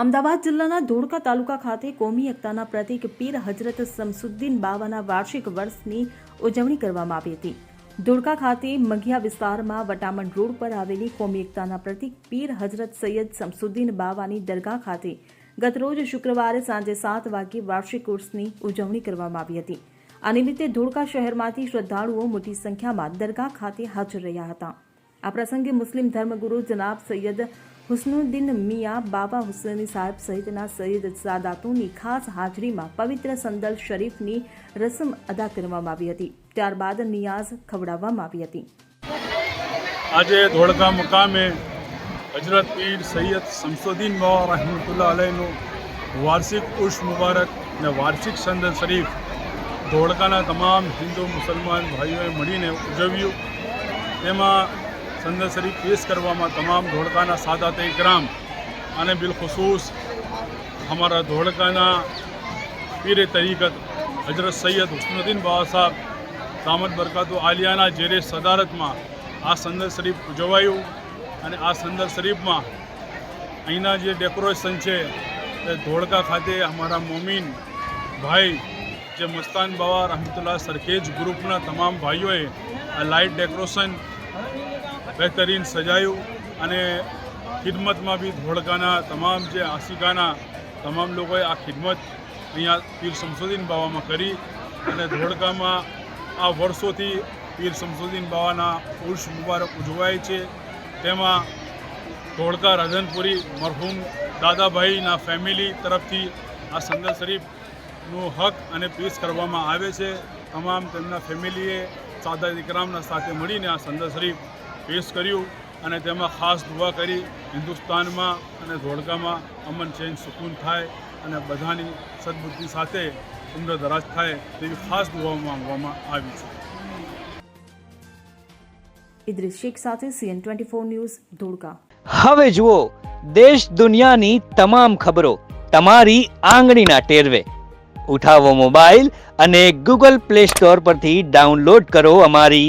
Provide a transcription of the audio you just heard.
અમદાવાદ જિલ્લાના ધોળકા તાલુકા ખાતે કોમી એકતાના પ્રતીક પીર હજરત શમસુદ્દીન બાવાના વાર્ષિક વર્ષની ઉજવણી કરવામાં આવી હતી. ધોળકા ખાતે મઘિયા વિસ્તારમાં વટામણ રોડ પર આવેલી કોમી એકતાના પ્રતીક પીર હજરત સૈયદ સમસુદ્દીન બાવાની દરગાહ ખાતે ગતરોજ શુક્રવારે સાંજે સાત વાગ્યે વાર્ષિક ઉર્સની ઉજવણી કરવામાં આવી હતી. આ નિમિત્તે ધોળકા શહેરમાંથી શ્રદ્ધાળુઓ મોટી સંખ્યામાં દરગાહ ખાતે હાજર રહ્યા હતા. આ પ્રસંગે મુસ્લિમ ધર્મગુરુ જનાબ સૈયદ હુસ્નુદ્દીન મિયા બાબા હુસૈની સાહેબ સહિતના સૈયદ સાદાતોની ખાસ હાજરીમાં પવિત્ર સંદલ શરીફની રસમ અદા કરવામાં આવી હતી. ત્યારબાદ નિયાઝ ખવડાવવામાં આવી હતી. આજે ધોળકા મુકામે હજરત પીર સૈયદ શમસુદ્દીન રહમતુલ્લાહ અલૈહનું વાર્ષિક ઉર્ષ મુબારક અને વાર્ષિક સંદલ શરીફ ધોળકાના તમામ હિન્દુ મુસલમાન ભાઈઓએ મળીને ઉજવ્યું. તેમાં સંદર શરીફ પેશ કરવામાં તમામ ધોળકાના સાદાત ગ્રામ અને બિલખુસૂસ અમારા ધોળકાના પીરે તરીકત હજરત સૈયદ હુસ્નુદ્દીન બાબા સાહેબ, દામદ બરકાતુ આલિયાના જેરે સદારતમાં આ સંદર શરીફ ઉજવાયું અને આ સંદર શરીફમાં અહીંના જે ડેકોરેશન છે તે ધોળકા ખાતે અમારા મોમીન ભાઈ જે મસ્તાન બાવા, રહમતુલ્લાહ સરખેજ ગ્રુપના તમામ ભાઈઓએ આ લાઇટ ડેકોરેશન બહેતરીન સજાયું અને ખિદમતમાં બી ધોળકાના તમામ જે આશિકાના તમામ લોકોએ આ ખિદમત અહીંયા પીર શમસુદ્દીન બાવામાં કરી અને ધોળકામાં આ વર્ષોથી પીર શમસુદ્દીન બાવાના ઉર્ષ મુબારક ઉજવાય છે. તેમાં ધોળકા રાધનપુરી, મરહુમ દાદાભાઈના ફેમિલી તરફથી આ સંદર શરીફનું હક અને પેશ કરવામાં આવે છે. તમામ તેમના ફેમિલીએ સાદા ઇકરામના સાથે મળીને આ સંદર શરીફ પેશ કર્યું અને તેમાં ખાસ દુઆ કરી. હિન્દુસ્તાનમાં અને ધોળકામાં અમન ચેન સુકૂન થાય અને બધાની સદબુદ્ધિ સાથે ઉમ્ર દરાજ થાય તેવી ખાસ દુઆઓ માંગવામાં આવી છે. ઇદ્રિસ શેખ સાથે CN twenty four news Dholka. હવે જુઓ દેશ દુનિયાની તમામ ખબરો તમારી આંગળીના ટેરવે. ઉઠાવો મોબાઈલ અને ગૂગલ પ્લે સ્ટોર પરથી ડાઉનલોડ કરો અમારી